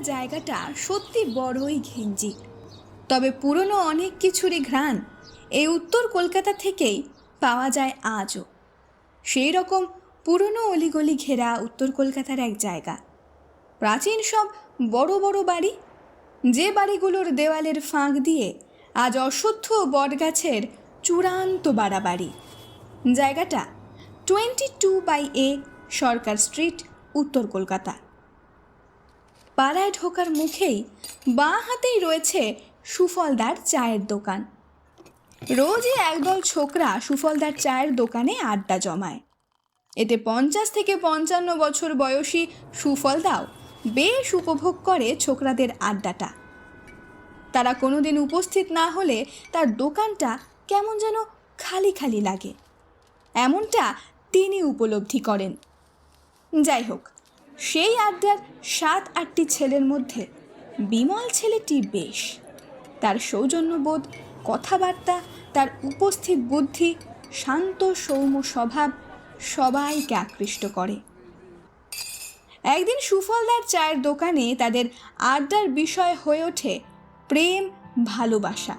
জায়গাটা সত্যি বড়ই ঘিঞ্জি। তবে পুরনো অনেক কিছুরই ঘ্রাণ এই উত্তর কলকাতা থেকেই পাওয়া যায় আজও। সেই রকম পুরনো অলিগলি ঘেরা উত্তর কলকাতার এক জায়গা। প্রাচীন সব বড় বড় বাড়ি, যে বাড়িগুলোর দেওয়ালের ফাঁক দিয়ে আজ অশ্বত্থ বটগাছের চূড়ান্ত বাড়াবাড়ি। জায়গাটা twenty two by A Sarkar street, উত্তর কলকাতা। পাড়ায় ঢোকার মুখেই বাঁ হাতেই রয়েছে সুফলদার চায়ের দোকান। রোজই একদল ছোকরা সুফলদার চায়ের দোকানে আড্ডা জমায়। এতে পঞ্চাশ থেকে পঞ্চান্ন বছর বয়সী সুফলদাও বেশ উপভোগ করে ছোকরাদের আড্ডাটা। তারা কোনোদিন উপস্থিত না হলে তার দোকানটা কেমন যেন খালি খালি লাগে। এমনটা তিনি উপলব্ধি করেন। যাই হোক সেই আড্ডার সাত আটটি ছেলের মধ্যে বিমল ছেলেটি বেশ। তার সৌজন্যবোধ, কথাবার্তা, তার উপস্থিত বুদ্ধি, শান্ত সৌম্য স্বভাব সবাইকে আকৃষ্ট করে। একদিন সুফলদার চায়ের দোকানে তাদের আড্ডার বিষয় হয়ে ওঠে প্রেম, ভালোবাসা।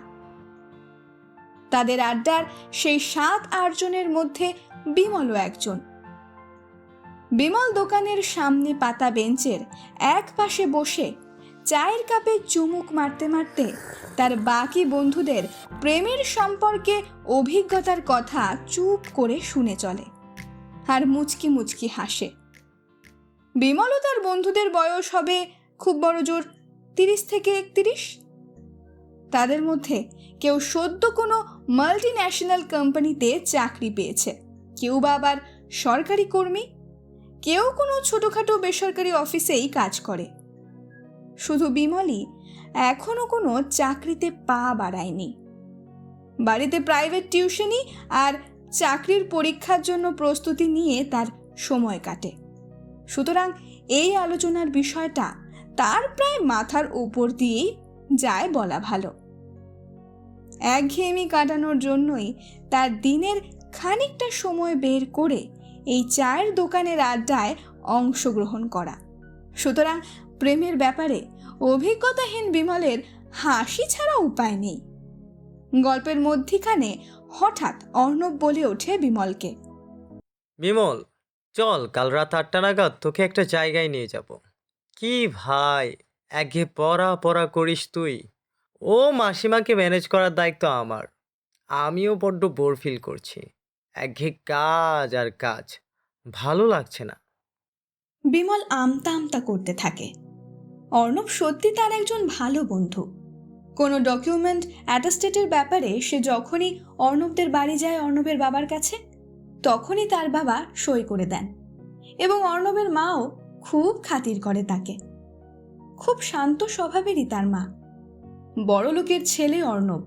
তাদের আড্ডার সেই সাত আটজনের মধ্যে বিমলও একজন। বিমল দোকানের সামনে পাতা বেঞ্চের এক পাশে বসে চায়ের কাপে চুমুক মারতে মারতে তার বাকি বন্ধুদের প্রেমের সম্পর্কে অভিজ্ঞতার কথা চুপ করে শুনে চলে আর মুচকি মুচকি হাসে। বিমলও তার বন্ধুদের বয়স হবে খুব বড় জোর, তিরিশ থেকে একত্রিশ। তাদের মধ্যে কেউ সদ্য কোনো মাল্টি ন্যাশনাল কোম্পানিতে চাকরি পেয়েছে, কেউ বা আবার সরকারি কর্মী। কেউ কোনো ছোটোখাটো বেসরকারি অফিসেই কাজ করে। শুধু বিমলই এখনও কোনো চাকরিতে পা বাড়ায়নি। বাড়িতে প্রাইভেট টিউশনি আর চাকরির পরীক্ষার জন্য প্রস্তুতি নিয়ে তার সময় কাটে। সুতরাং এই আলোচনার বিষয়টা তার প্রায় মাথার উপর দিয়েই যায় বলা ভালো। একঘেয়েমি কাটানোর জন্যই তার দিনের খানিকটা সময় বের করে এই চায়ের দোকানের আড্ডায় অংশগ্রহণ করা। সুতরাং প্রেমের ব্যাপারে অভিজ্ঞতাহীন বিমলের হাসি ছাড়া উপায় নেই। গল্পের মধ্যিখানে হঠাৎ অর্ণব বলে ওঠে বিমলকে, বিমল, চল কাল রাত আটটা নাগাদ তোকে একটা জায়গায় নিয়ে যাব। কি ভাই একঘে পড়া পড়া করিস তুই। ও মাসিমাকে ম্যানেজ করার দায়িত্ব আমার। আমিও বড্ড বোর ফিল করছি। একঘে কাজ আর কাজ। ভালো লাগছে না। বিমল আমতা আমতা করতে থাকে। অর্ণব সত্যি তার একজন ভালো বন্ধু। কোনো ডকুমেন্ট অ্যাটাস্টেটের ব্যাপারে সে যখনই অর্ণবদের বাড়ি যায় অর্ণবের বাবার কাছে, তখনই তার বাবা সই করে দেন এবং অর্ণবের মাও খুব খাতির করে তাকে। খুব শান্ত স্বভাবেরই তার মা। বড় লোকের ছেলে অর্ণব।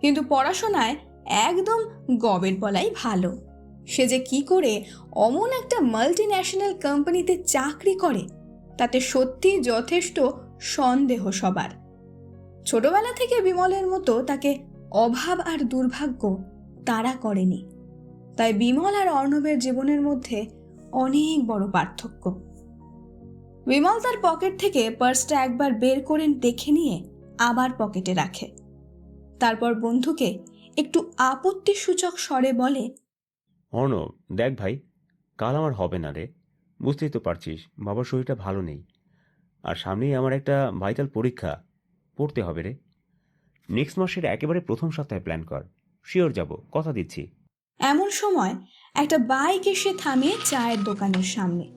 কিন্তু পড়াশোনায় একদম গবের বলাই ভালো। সে যে কি করে অমন একটা মাল্টি ন্যাশনাল কোম্পানিতে চাকরি করে, তাতে সত্যি যথেষ্ট সন্দেহ সবার। ছোটবেলা থেকে বিমলের মতো তাকে অভাব আর দুর্ভাগ্য তারা করেনি। তাই বিমল আর অর্ণবের জীবনের মধ্যে অনেক বড় পার্থক্য। বিমল তার পকেট থেকে পার্সটা একবার বের করে দেখে নিয়ে আবার পকেটে রাখে। তারপর বন্ধুকে একটু আপত্তিসূচক স্বরে বলে অর্ণব দেখ ভাই কাল আমার হবে না রে। বুঝতেই তো পারছিস বাবার শরীরটা ভালো নেই। আর সামনেই আমার একটা ভাইটাল পরীক্ষা পড়তে হবে রে। নেক্সট মাসের একেবারে প্রথম সপ্তাহে প্ল্যান কর। শিওর যাব কথা দিচ্ছি। এমন সময় একটা বাইক এসে থামে চায়ের দোকানের সামনে।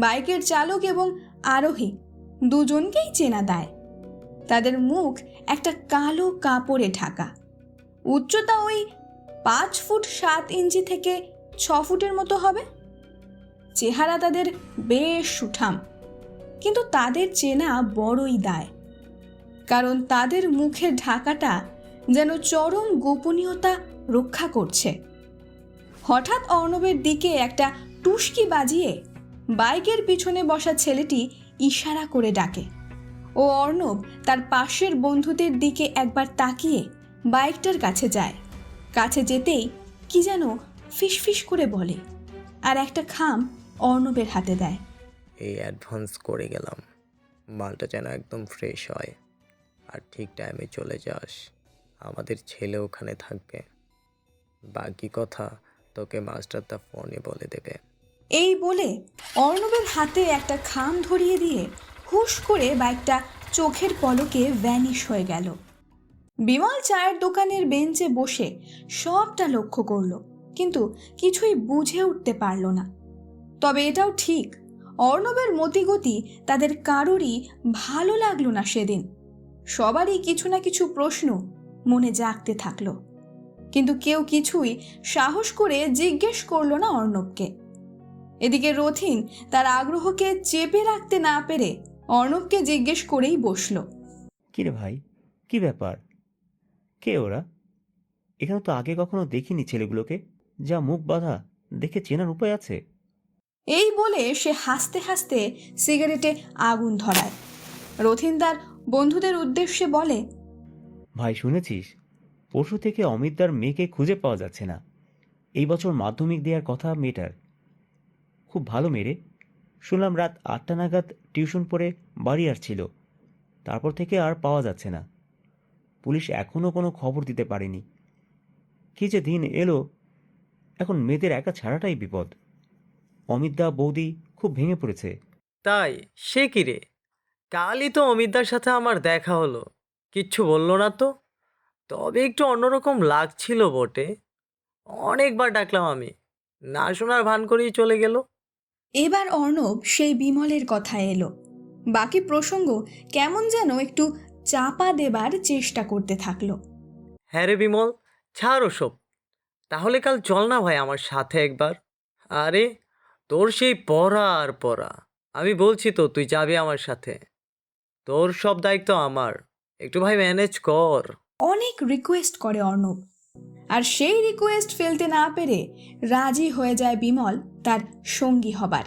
বাইকের চালক এবং আরোহী দুজনকেই চেনা দেয়। তাদের মুখ একটা কালো কাপড়ে ঢাকা। উচ্চতা ওই পাঁচ ফুট সাত ইঞ্চি থেকে ছ ফুটের মতো হবে। চেহারা তাদের বেশ সুঠাম কিন্তু তাদের চেনা বড়ই দায়, কারণ তাদের মুখের ঢাকাটা যেন চরম গোপনীয়তা রক্ষা করছে। হঠাৎ অর্ণবের দিকে একটা টুসকি বাজিয়ে বাইকের পিছনে বসা ছেলেটি ইশারা করে ডাকে। ও অর্ণব তার পাশের বন্ধুদের দিকে একবার তাকিয়ে বাইকটার কাছে যায়। কাছে যেতেই কি যেন ফিসফিস করে বলে আর একটা খাম অর্ণবের হাতে দেয়। এই অ্যাডভান্স করে গেলাম। মালটা যেন একদম ফ্রেশ হয়। আর ঠিক টাইমে চলে যাস। আমাদের ছেলে ওখানে থাকবে। বাকি কথা তোকে মাস্টারদা ফোনে বলে দেবে। এই বলে অর্ণবের হাতে একটা খাম ধরিয়ে দিয়ে হুশ করে বাইকটা চোখের পলকে ভ্যানিশ হয়ে গেল। বিমল চায়ের দোকানের বেঞ্চে বসে সবটা লক্ষ্য করল, কিন্তু কিছুই বুঝে উঠতে পারল না। তবে এটাও ঠিক, অর্ণবের মতিগতি তাদের কারোরই ভালো লাগল না সেদিন। সবারই কিছু না কিছু প্রশ্ন মনে জাগতে থাকল। কিন্তু কেউ কিছুই সাহস করে জিজ্ঞেস করল না অর্ণবকে। এদিকে রথিন তার আগ্রহকে চেপে রাখতে না পেরে অর্ণবকে জিজ্ঞেস করেই বসল। কি রে ভাই, কি ব্যাপার? কে ওরা? এখানে তো আগে কখনো দেখিনি ছেলেগুলোকে যা মুখ বাঁধা দেখে চেনার উপায় আছে। এই বলে সে হাসতে হাসতে সিগারেটে আগুন ধরায়। রথিন তার বন্ধুদের উদ্দেশ্যে বলে ভাই শুনেছিস? পরশু থেকে অমিতদার মেয়েকে খুঁজে পাওয়া যাচ্ছে না। এই বছর মাধ্যমিক দেওয়ার কথা মেয়েটার। খুব ভালো মেরে শুনলাম রাত আটটা নাগাদ টিউশন পড়ে বাড়ি আসছিল। তারপর থেকে আর পাওয়া যাচ্ছে না। পুলিশ এখনও কোনো খবর দিতে পারেনি। কী যে দিন এলো এখন মেয়েদের একা ছাড়াটাই বিপদ। অমিতদা বৌদি খুব ভেঙে পড়েছে। তাই? সে কি রে? কালই তো অমিতদার সাথে আমার দেখা হলো। কিচ্ছু বলল না তো। তবে একটু অন্যরকম লাগছিল বটে। অনেকবার ডাকলাম আমি। না শোনার ভান করেই চলে গেল। এবার অর্ণব সেই বিমলের কথা এলো। বাকি প্রসঙ্গ কেমন যেন একটু চাপা দেবার চেষ্টা করতে থাকল। হ্যাঁ রে বিমল ছাড় ওসব। তাহলে কাল চল না ভাই আমার সাথে একবার। আরে তোর সেই পড়া আর পড়া। আমি বলছি তো তুই যাবি আমার সাথে। তোর সব দায়িত্ব আমার। একটু ভাই ম্যানেজ কর। অনেক রিকোয়েস্ট করে অর্ণব। আর সেই রিকোয়েস্ট ফেলতে না পেরে রাজি হয়ে যায় বিমল তার সঙ্গী হবার।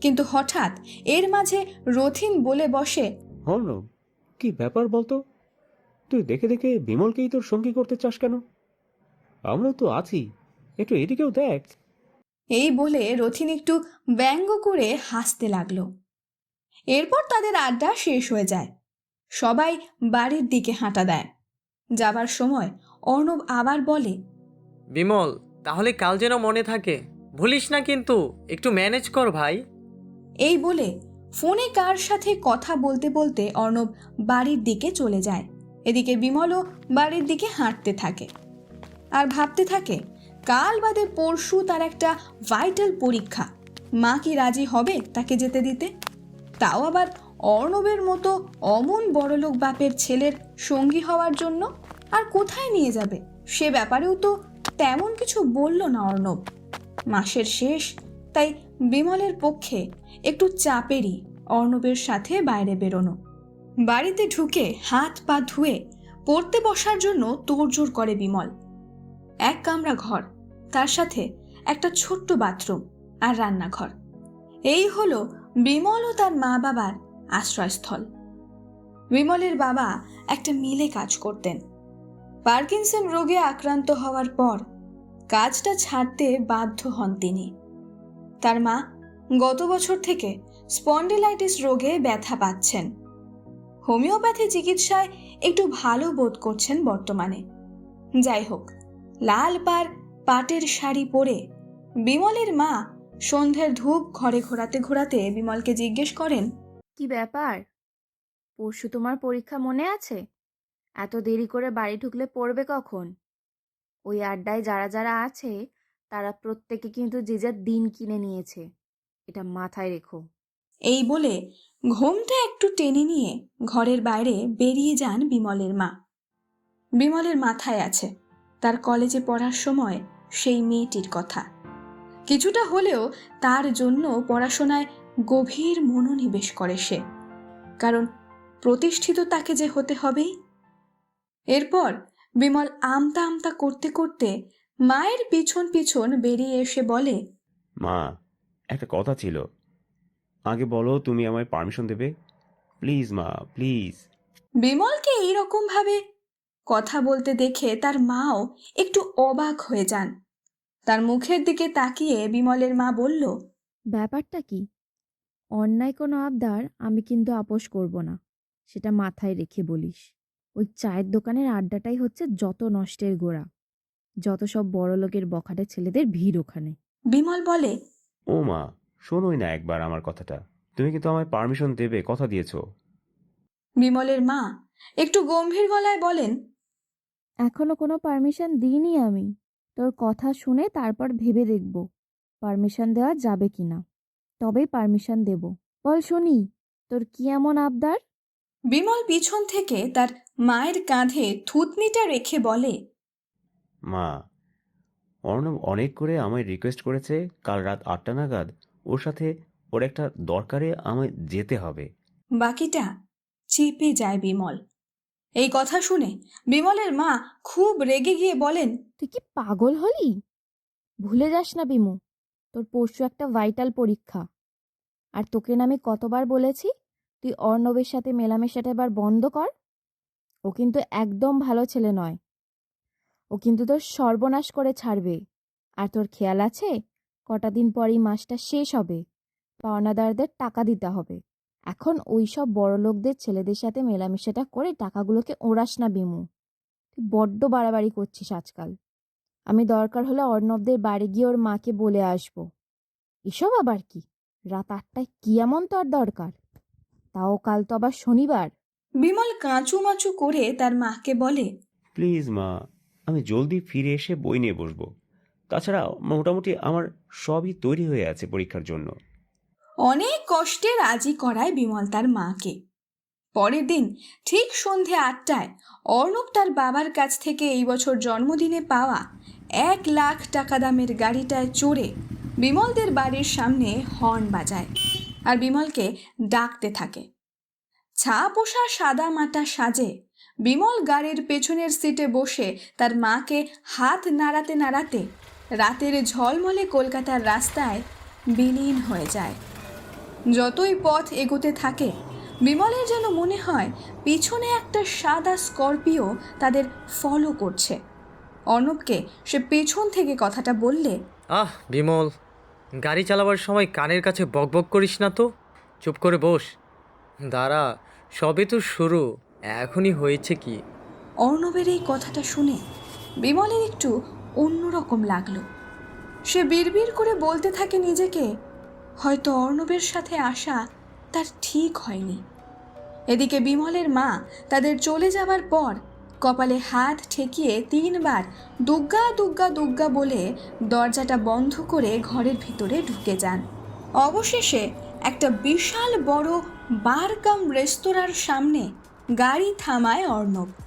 কিন্তু হঠাৎ এর মাঝে রথিন বলে বসে অর্ণব কি ব্যাপার বলতো? তুই দেখে দেখে বিমলকেই তোর সঙ্গী করতে চাস কেন? আমরাও তো আছি। একটু এদিকেও দেখ। এই বলে রথিন একটু ব্যঙ্গ করে হাসতে লাগল। এরপর তাদের আড্ডা শেষ হয়ে যায়। সবাই বাড়ির দিকে হাঁটা দেয়। যাবার সময় অর্ণব আবার বলে বিমল তাহলে কাল যেন মনে থাকে। ভুলিস না কিন্তু একটু ম্যানেজ কর ভাই। এই বলে ফোনে কার সাথে কথা বলতে বলতে অর্ণব বাড়ির দিকে চলে যায়। এদিকে বিমলও বাড়ির দিকে হাঁটতে থাকে। আর ভাবতে থাকে, কাল বাদে পরশু তার একটা ভাইটাল পরীক্ষা। মা কি রাজি হবে তাকে যেতে দিতে? তাও আবার অর্ণবের মতো অমন বড়লোক বাপের ছেলের সঙ্গী হওয়ার জন্য? আর কোথায় নিয়ে যাবে? সে ব্যাপারেও তো তেমন কিছু বলল না অর্ণব। মাসের শেষ, তাই বিমলের পক্ষে একটু চাপেরই অর্ণবের সাথে বাইরে বেরোনো। বাড়িতে ঢুকে হাত পা ধুয়ে পড়তে বসার জন্য তোড়জোড় করে বিমল। এক কামরা ঘর, তার সাথে একটা ছোট্ট বাথরুম আর রান্নাঘর। এই হলো বিমল ও তার মা বাবার আশ্রয়স্থল। বিমলের বাবা একটা মিলে কাজ করতেন। পার্কিনসন রোগে আক্রান্ত হওয়ার পর কাজটা ছাড়তে বাধ্য হন তিনি। তার মা গত বছর থেকে স্পন্ডিলাইটিস রোগে ব্যথা পাচ্ছেন। হোমিওপ্যাথি চিকিৎসায় একটু ভালো বোধ করছেন বর্তমানে। যাই হোক, লাল পার পাটের শাড়ি পরে বিমলের মা সন্ধ্যের ধূপ ঘরে ঘোরাতে ঘোরাতে বিমলকে জিজ্ঞেস করেন, কি ব্যাপার? পরশু তোমার পরীক্ষা মনে আছে? এত দেরি করে বাড়ি ঢুকলে পড়বে কখন? ওই আড্ডায় যারা যারা আছে, তারা প্রত্যেকে কিন্তু যে যার দিন কিনে নিয়েছে। এটা মাথায় রেখো। এই বলে ঘোমটা একটু টেনে নিয়ে ঘরের বাইরে বেরিয়ে যান বিমলের মা। বিমলের মাথায় আছে তার কলেজে পড়ার সময় সেই মেয়েটির কথা। কিছুটা হলেও তার জন্য পড়াশোনায় গভীর মনোনিবেশ করে সে। কারণ প্রতিষ্ঠিত তাকে যে হতে হবেই। এরপর বিমল আমতা আমতা করতে করতে মায়ের পিছন পিছন বেরিয়ে এসে বলে, মা, একটা কথা ছিল। আগে বলো তুমি আমায় পারমিশন দেবে? প্লিজ মা প্লিজ বিমলকে এইরকম ভাবে কথা বলতে দেখে তার মাও একটু অবাক হয়ে যান। তার মুখের দিকে তাকিয়ে বিমলের মা বলল ব্যাপারটা কি? অন্যায় কোনো আবদার আমি কিন্তু আপোষ করব না। সেটা মাথায় রেখে বলিস। ওই চায়ের দোকানের আড্ডাটাই হচ্ছে যত নষ্টের গোড়া। যত সব বড় লোকের বখাটে ছেলেদের ভিড় ওখানে। বিমল বলে ও মা শোনোই না একবার আমার কথাটা। তুমি কিন্তু আমায় পারমিশন দেবে কথা দিয়েছ। বিমলের মা একটু গম্ভীর গলায় বলেন। এখনও কোনো পারমিশন দিইনি আমি। তোর কথা শুনে তারপর ভেবে দেখব পারমিশন দেওয়া যাবে কি না তবেই পারমিশন দেব। বল শুনি তোর কি এমন আবদার? বিমল পিছন থেকে তার মায়ের কাঁধে থুতনিটা রেখে বলে মা অর্ণব অনেক করে আমায় রিকোয়েস্ট করেছে কাল রাত আটটা নাগাদ। ওর সাথে ওর একটা দরকারে আমায় যেতে হবে। বাকিটা চেপে যায় বিমল। এই কথা শুনে বিমলের মা খুব রেগে গিয়ে বলেন তুই কি পাগল হলি? ভুলে যাস না বিমু তোর পরশু একটা ভাইটাল পরীক্ষা। আর তোকে না আমি কতবার বলেছি তুই অর্ণবের সাথে মেলামেশাটা এবার বন্ধ কর। ও কিন্তু একদম ভালো ছেলে নয়। ও কিন্তু তোর সর্বনাশ করে ছাড়বে। আর তোর খেয়াল আছে? কটা দিন পরই মাসটা শেষ হবে। পাওনাদারদের টাকা দিতে হবে। এখন ওই সব বড় লোকদের ছেলেদের সাথে মেলামেশাটা করে টাকাগুলোকে ওড়াস না বিমু। তুই বড্ড বাড়াবাড়ি করছিস আজকাল। আমি দরকার হলে অর্ণবদের বাড়ি গিয়ে ওর মাকে বলে আসব। এসব আবার কি? রাত আটটায় কি এমন তো আর দরকার? তাও কাল তো আবার শনিবার। বিমল কাঁচু মাচু করে তার মাকে বলে প্লিজ মা আমি জলদি ফিরে এসে বই নিয়ে বসবো। তাছাড়া মোটামুটি আমার সবই তৈরি হয়ে আছে পরীক্ষার জন্য। অনেক কষ্টে রাজি করায় বিমল তার মাকে। পরের দিন ঠিক সন্ধে আটটায় অর্ণব তার বাবার কাছ থেকে এই বছর জন্মদিনে পাওয়া এক লাখ টাকা দামের গাড়িটায় চড়ে বিমলদের বাড়ির সামনে হর্ন বাজায় আর বিমলকে ডাকতে থাকে। ছা পোষা সাদা মাটা সাজে বিমল গাড়ির পেছনের সিটে বসে তার মাকে হাত নাড়াতে নাড়াতে রাতের ঝলমলে কলকাতার রাস্তায় বিলীন হয়ে যায়। যতই পথ এগোতে থাকে বিমলের যেন মনে হয় পিছনে একটা সাদা স্করপিও তাদের ফলো করছে। অর্ণবকে সে পেছন থেকে কথাটা বললে আহ বিমল গাড়ি চালাবার সময় কানের কাছে বকবক করিস না তো? চুপ করে বস। দাঁড়া সবে তো শুরু এখনই হয়েছে কি? অর্ণবের এই কথাটা শুনে বিমলের একটু অন্যরকম লাগল। সে বিড়বিড় করে বলতে থাকে নিজেকে, হয়তো অর্ণবের সাথে আসা তার ঠিক হয়নি। এদিকে বিমলের মা তাদের চলে যাবার পর কপালে হাত ঠেকিয়ে তিনবার দুগ্গা দুগ্গা দুগ্গা বলে দরজাটা বন্ধ করে ঘরের ভিতরে ঢুকে যান। অবশেষে একটা বিশাল বড় বার কাম রেস্তোরাঁর সামনে গাড়ি থামায় অর্ণব।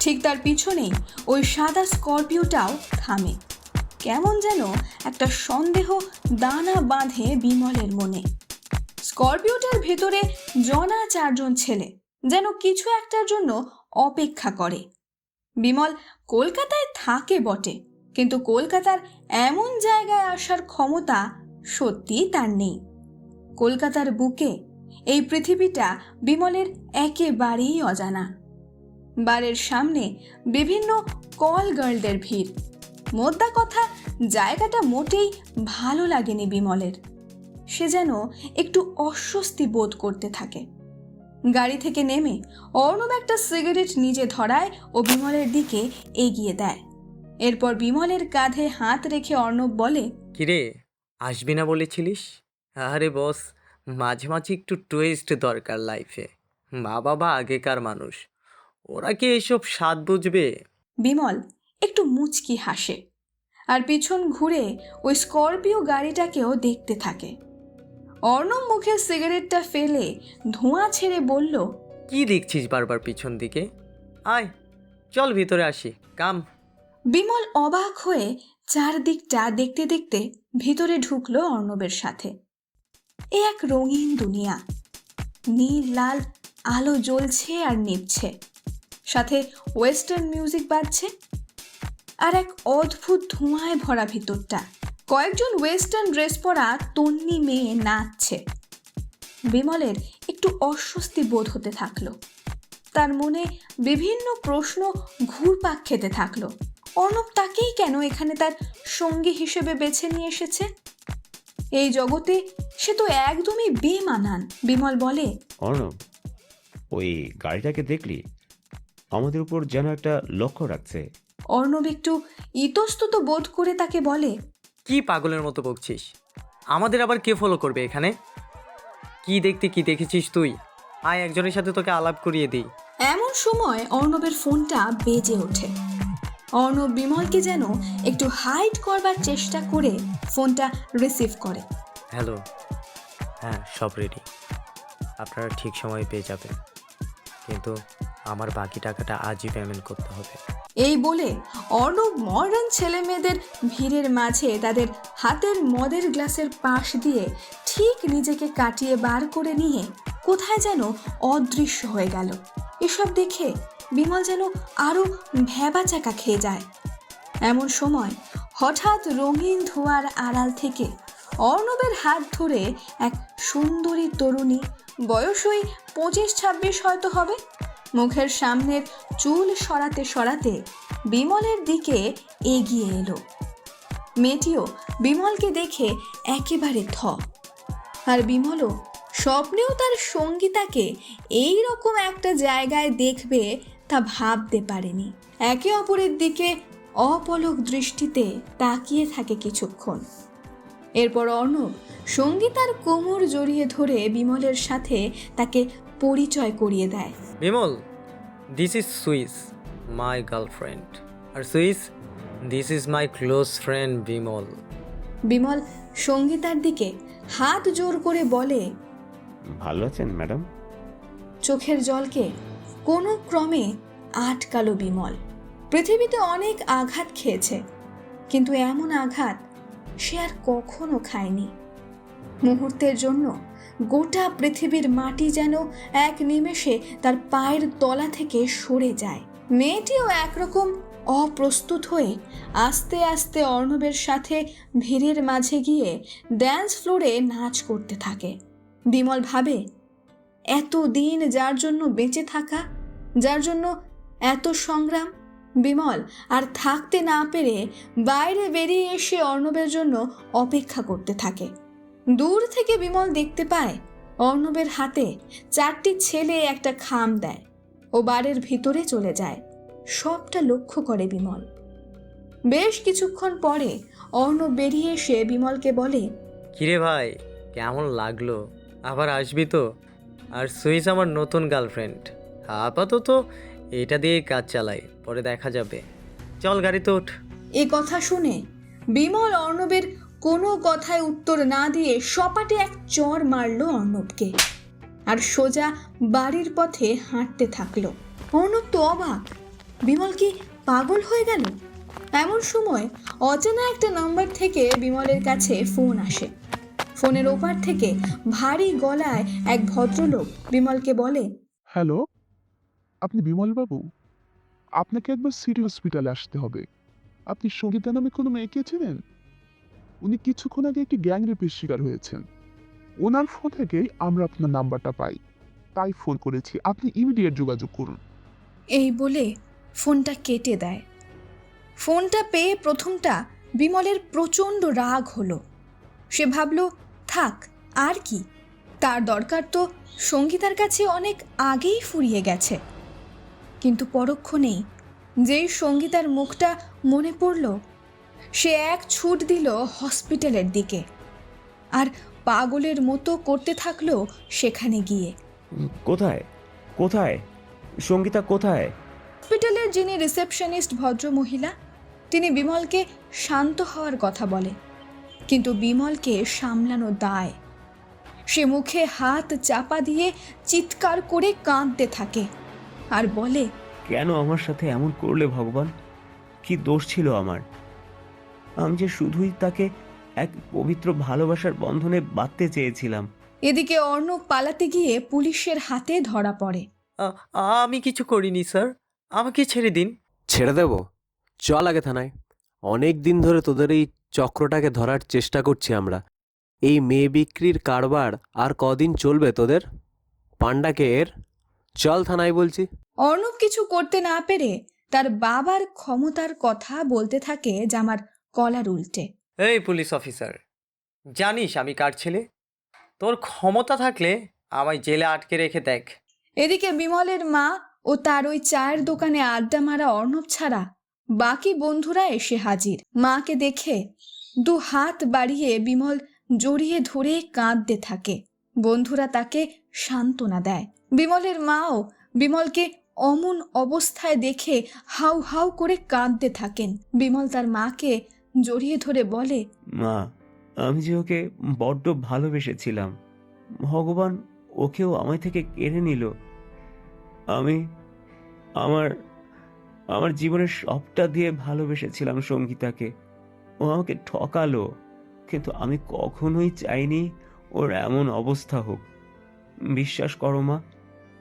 ঠিক তার পিছনেই ওই সাদা স্করপিওটাও থামে। কেমন যেন একটা সন্দেহ দানা বাঁধে বিমলের মনে। স্করপিওটার ভেতরে জনা চারজন ছেলে যেন কিছু একটার জন্য অপেক্ষা করে। বিমল কলকাতায় থাকে বটে, কিন্তু কলকাতার এমন জায়গায় আসার ক্ষমতা সত্যিই তার নেই। কলকাতার বুকে এই পৃথিবীটা বিমলের একেবারেই অজানা। বারের সামনে বিভিন্ন কল গার্লদের ভিড়। মোদ্দা কথা, জায়গাটা মোটেই ভালো লাগেনি বিমলের। সে যেন একটু অস্বস্তি বোধ করতে থাকে। গাড়ি থেকে নেমে অর্ণব একটা সিগারেট নিজে ধরায় ও বিমলের দিকে এগিয়ে দেয়। এরপর বিমলের কাঁধে হাত রেখে অর্ণব বলে, কিরে, আসবি না বলেছিলিস? আরে বস, মাঝে মাঝে একটু টুইস্ট দরকার লাইফে মা বাবা আগেকার মানুষ ওরা কি এসব স্বাদ বুঝবে? বিমল একটু মুচকি হাসে আর পিছন ঘুরে ওই স্করপিও গাড়িটাকেও দেখতে থাকে। অর্ণব মুখে সিগারেটটা ফেলে ধোঁয়া ছেড়ে বলল কি দেখছিস বারবার পিছন দিকে? আয় চল ভিতরে আসি কাম। বিমল অবাক হয়ে চারদিকটা দেখতে দেখতে ভিতরে ঢুকলো অর্ণবের সাথে। এ এক রঙিন দুনিয়া। নীল লাল আলো জ্বলছে আর নিভছে। সাথে ওয়েস্টার্ন মিউজিক বাজছে আর এক অদ্ভুত ধোঁয়ায় ভরা ভিতরটা। কয়েকজন ওয়েস্টার্ন ড্রেস পরা তন্নি মেয়ে নাচছে। বিমলের একটু অস্বস্তি বোধ হতে থাকল। তার মনে বিভিন্ন প্রশ্ন ঘুরপাক খেতে থাকল। অর্ণব তাকেই কেন এখানে তার সঙ্গী হিসেবে বেছে নিয়ে এসেছে? এই জগতে সে তো একদমই বেমানান বিমল বলে। অর্ণব, ওই গাড়িটাকে দেখলি? আমাদের উপর যেন একটা লক্ষ্য রাখছে। অর্ণব একটু ইতস্তত বোধ করে তাকে বলে কি পাগলের মতো বকছিস? আমাদের আবার কে ফলো করবে এখানে? কি দেখতে কি দেখেছিস তুই? আয় একজনের সাথে তোকে আলাপ করিয়ে দিই। এমন সময় অর্ণবের ফোনটা বেজে ওঠে। অর্ণব বিমলকে যেন একটু হাইড করবার চেষ্টা করে ফোনটা রিসিভ করে। হ্যালো হ্যাঁ সব রেডি আপনারা ঠিক সময়ে পেয়ে যাবেন। কিন্তু আমার বাকি টাকাটা আজই পেমেন্ট করতে হবে। এই বলে অর্ণব মডার্ন ছেলে মেয়েদের ভিড়ের মাঝে তাদের হাতের মদের গ্লাসের পাশ দিয়ে ঠিক নিজেকে কাটিয়ে বার করে নিয়ে কোথায় যেন অদৃশ্য হয়ে গেল। এসব দেখে বিমল যেন আরও ভ্যাবাচাকা খেয়ে যায়। এমন সময় হঠাৎ রঙিন ধোয়ার আড়াল থেকে অর্ণবের হাত ধরে এক সুন্দরী তরুণী, বয়স ওই পঁচিশ ছাব্বিশ হয়তো হবে মুখের সামনের চুল সরাতে সরাতে বিমলের দিকে এগিয়ে এলো। মেয়েটিও বিমলকে দেখে একেবারে থ। আর বিমলও স্বপ্নেও তার সঙ্গীতাকে এই রকম একটা জায়গায় দেখবে তা ভাবতে পারেনি। একে অপরের দিকে অপলক দৃষ্টিতে তাকিয়ে থাকে কিছুক্ষণ। এরপর অর্ণব সঙ্গীতার কোমর জড়িয়ে ধরে বিমলের সাথে তাকে পরিচয় করিয়ে দেয়। Bimal this is Suis my girlfriend R Suis this is my close friend Bimal Bimal সঙ্গীতার দিকে হাত জোর করে বলে ভালো আছেন ম্যাডাম? চোখের জলকে কোনো ক্রমে আটকালো বিমল। পৃথিবীতে অনেক আঘাত খেয়েছে কিন্তু এমন আঘাত সে আর কখনো খায়নি। মুহূর্তের জন্য গোটা পৃথিবীর মাটি যেন এক নিমেষে তার পায়ের তলা থেকে সরে যায়। মেয়েটিও একরকম অপ্রস্তুত হয়ে আস্তে আস্তে অর্ণবের সাথে ভিড়ের মাঝে গিয়ে ড্যান্স ফ্লোরে নাচ করতে থাকে। বিমল ভাবে এত দিন যার জন্য বেঁচে থাকা, যার জন্য এত সংগ্রাম? বিমল, আর থাকতে না পেরে বাইরে বেরিয়ে এসে অর্ণবের জন্য অপেক্ষা করতে থাকে। দূর থেকে বিমল দেখতে পায় অর্ণবের হাতে চারটি ছেলে একটা খাম দেয়। ও বাড়ির ভিতরে চলে যায়। সবটা লক্ষ্য করে বিমল। বেশ কিছুক্ষণ পরে অর্ণব বেরিয়ে এসে বিমলকে বলে কিরে ভাই কেমন লাগল? আবার আসবি তো? আর সুইস আমার নতুন গার্লফ্রেন্ড। আপাতত এটা দিয়ে কাজ চালাই পরে দেখা যাবে। চল গাড়িতে ওঠ এ কথা শুনে বিমল অর্ণবের কোনো কথায় উত্তর না দিয়ে সপাটে এক চর মারল অর্ণবকে। আর সোজা বাড়ির পথে হাঁটতে থাকল। অর্ণব তো অবাক। বিমল কি পাগল হয়ে গেল? এমন সময় অচেনা একটা নাম্বার থেকে বিমলের কাছে ফোন আসে। ফোনের ওপার থেকে ভারী গলায় এক ভদ্রলোক বিমলকে বলে, হ্যালো, আপনি বিমলবাবু? আপনাকে একবার সিটি হসপিটালে আসতে হবে। আপনি সঙ্গীতা নামে কোনো মেয়েকে চেনেন? উনি কিছুক্ষণ আগে একটি গ্যাং রেপের শিকার হয়েছেন। ওনার ফোন থেকেই আমরা আপনার নাম্বারটা পাই। তাই ফোন করেছি, আপনি ইমিডিয়েট যোগাযোগ করুন। এই বলে ফোনটা কেটে দেয়। ফোনটা পেয়ে প্রথমটা বিমলের প্রচণ্ড রাগ হলো। সে ভাবল, থাক, আর কি? তার দরকার তো সঙ্গীতার কাছে অনেক আগেই ফুরিয়ে গেছে। কিন্তু পরক্ষণেই যেই সঙ্গীতার মুখটা মনে পড়ল সে এক ছুট দিল হসপিটালের দিকে। আর পাগলের মতো করতে থাকল সেখানে গিয়ে। কোথায়? কোথায়? সঙ্গীতা কোথায়? হসপিটালের যিনি রিসেপশনিস্ট ভদ্রমহিলা তিনি বিমলকে শান্ত হওয়ার কথা বলে। কিন্তু বিমলকে সামলানো দায়। সে মুখে হাত চাপা দিয়ে চিৎকার করে কাঁদতে থাকে আর বলে কেন আমার সাথে এমন করলে ভগবান? কি দোষ ছিল আমার? আমি যে শুধুই তাকে এক পবিত্র ভালোবাসার বন্ধনে বাঁধতে চেয়েছিলাম। এদিকে অর্ণব পালাতে গিয়ে পুলিশের হাতে ধরা পড়ে। আ- আমি কিছু করিনি স্যার। আমাকে ছেড়ে দিন। ছেড়ে দেব? চল আগে থানায়। অনেক দিন ধরে তোদের এই চক্রটাকে ধরার চেষ্টা করছি আমরা। এই মেয়ে বিক্রির কারবার আর কদিন চলবে তোদের? পান্ডাকে এর? চল থানায় বলছি। অর্ণব কিছু করতে না পেরে তার বাবার ক্ষমতার কথা বলতে থাকে জামার কলার উল্টে। এই পুলিশ অফিসার জানিস আমি কার ছেলে? তোর ক্ষমতা থাকলে আমায় জেলে আটকে রেখে দেখ। এদিকে বিমলের মা ও তার ওই চায়ের দোকানে আড্ডা মারা অর্ণব ছাড়া বাকি বন্ধুরা এসে হাজির। মাকে দেখে দু হাত বাড়িয়ে বিমল জড়িয়ে ধরে কাঁদতে থাকে। বন্ধুরা তাকে সান্ত্বনা দেয়। বিমলের মাও বিমলকে অমন অবস্থায় দেখে হাউ হাউ করে কাঁদতে থাকেন। বিমল তার মাকে জড়িয়ে ধরে বলে মা আমি যে ওকে বড্ড ভালোবেসেছিলাম ভগবান ওকেও আমায় থেকে কেড়ে নিল। আমি আমার আমার জীবনের সবটা দিয়ে ভালোবেসেছিলাম সঙ্গীতাকে। ও আমাকে ঠকালো কিন্তু আমি কখনোই চাইনি ওর এমন অবস্থা হোক। বিশ্বাস করো মা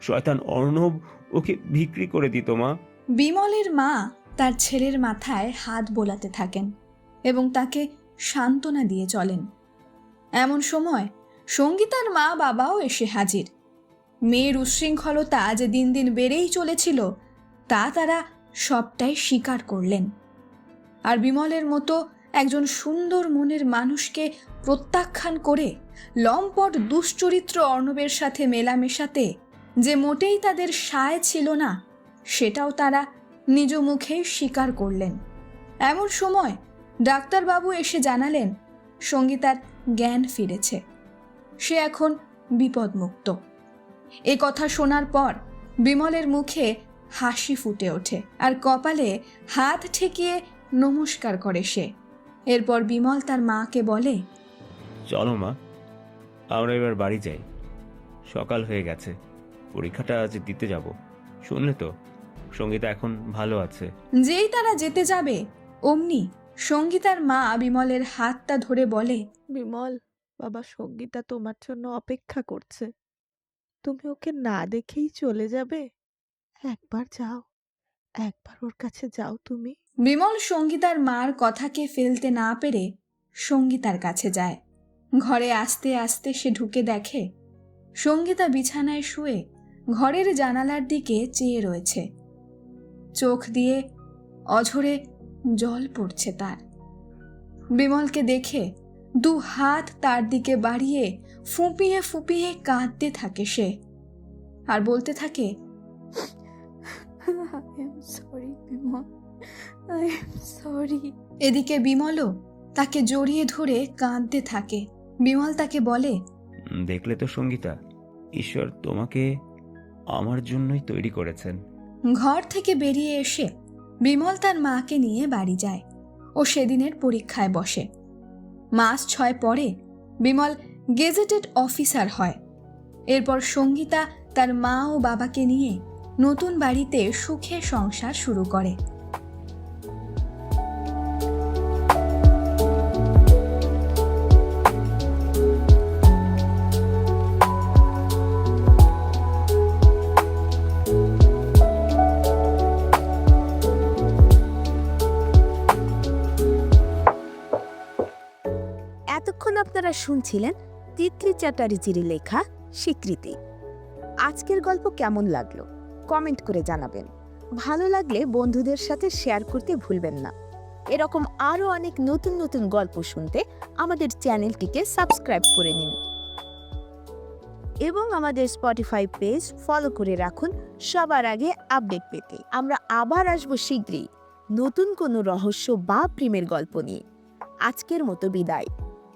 শয়তান অর্ণব ওকে বিক্রি করে দিত মা। বিমলের মা তার ছেলের মাথায় হাত বোলাতে থাকেন। এবং তাকে সান্ত্বনা দিয়ে চলেন। এমন সময় সঙ্গীতার মা বাবাও এসে হাজির। মেয়ের উচ্ছৃঙ্খলতা যে দিন দিন বেড়েই চলেছিল, তা তারা সবটাই স্বীকার করলেন। আর বিমলের মতো একজন সুন্দর মনের মানুষকে প্রত্যাখ্যান করে লম্পট দুশ্চরিত্র অর্ণবের সাথে মেলামেশাতে যে মোটেই তাদের সায় ছিল না, সেটাও তারা নিজ মুখেই স্বীকার করলেন। এমন সময় ডাক্তারবাবু এসে জানালেন সঙ্গীতার জ্ঞান ফিরেছে। সে এখন বিপদমুক্ত। এ কথা শোনার পর বিমলের মুখে হাসি ফুটে ওঠে আর কপালে হাত ঠেকিয়ে নমস্কার করে সে। এরপর বিমল তার মাকে বলে চলো মা আমরা এবার বাড়ি যাই। সকাল হয়ে গেছে পরীক্ষাটা আজ দিতে যাব। শুনলে তো সঙ্গীতা এখন ভালো আছে। যেই তারা যেতে যাবে অমনি সঙ্গীতার মা বিমলের হাতটা ধরে বলে বিমল বাবা সঙ্গীতা তোমার জন্য অপেক্ষা করছে। তুমি ওকে না দেখেই চলে যাবে? একবার যাও একবার ওর কাছে যাও তুমি। বিমল সঙ্গীতার মার কথাকে ফেলতে না পেরে সঙ্গীতার কাছে যায়। ঘরে আস্তে আস্তে সে ঢুকে দেখে সঙ্গীতা বিছানায় শুয়ে ঘরের জানালার দিকে চেয়ে রয়েছে। চোখ দিয়ে অঝরে জল পড়ছে তার। বিমলকে দেখে দু হাত তার দিকে বাড়িয়ে ফুঁপিয়ে ফুঁপিয়ে কাঁদতে থাকে সে আর বলতে থাকে I am sorry, Bimal. I এদিকে বিমলও তাকে জড়িয়ে ধরে কাঁদতে থাকে। বিমল তাকে বলে দেখলে তো সঙ্গীতা ঈশ্বর তোমাকে আমার জন্যই তৈরি করেছেন। ঘর থেকে বেরিয়ে এসে বিমল তার মাকে নিয়ে বাড়ি যায় ও সেদিনের পরীক্ষায় বসে। মাস ছয় পরে বিমল গেজেটেড অফিসার হয়। এরপর সঙ্গীতা তার মা ও বাবাকে নিয়ে নতুন বাড়িতে সুখে সংসার শুরু করে। আপনারা শুনছিলেন তিতলি চ্যাটার্জির লেখা স্বীকৃতি। আজকের গল্প কেমন লাগল? কমেন্ট করে জানাবেন। ভালো লাগলে বন্ধুদের সাথে শেয়ার করতে ভুলবেন না। এরকম আরও অনেক নতুন নতুন গল্প শুনতে আমাদের চ্যানেলটিকে সাবস্ক্রাইব করে নিন। এবং আমাদের স্পটিফাই পেজ ফলো করে রাখুন সবার আগে আপডেট পেতে। আমরা আবার আসব শীঘ্রই নতুন কোনো রহস্য বা প্রেমের গল্প নিয়ে। আজকের মতো বিদায়।